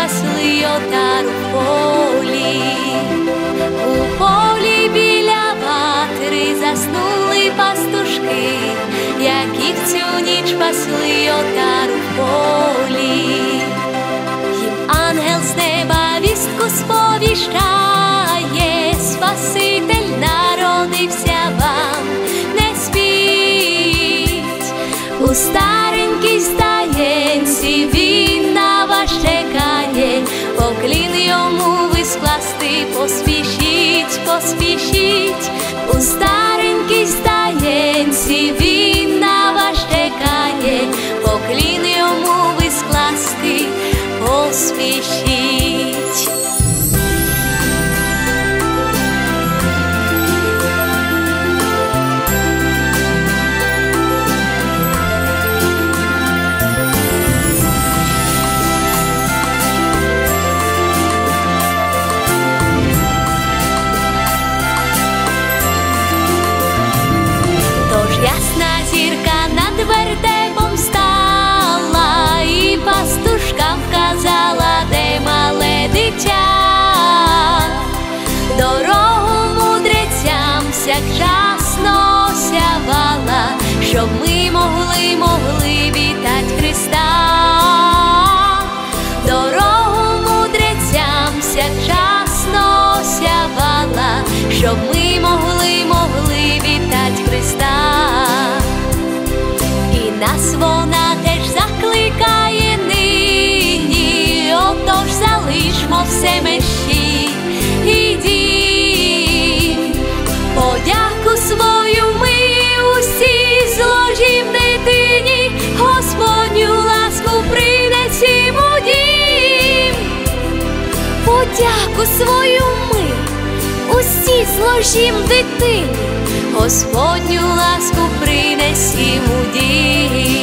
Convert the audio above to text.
пасли отару в полі, у полі біля ватри заснули пастушки, які в цю ніч пасли отару в полі. Їм ангел з неба вістку сповіщає, Спаситель народився вам, не спіть у pospieszyć, ustawić. Щоб ми могли, могли вітать Христа. І нас вона теж закликає нині, отож залишмо все мещі, усі зложим дитині, Господню ласку принесім у дім.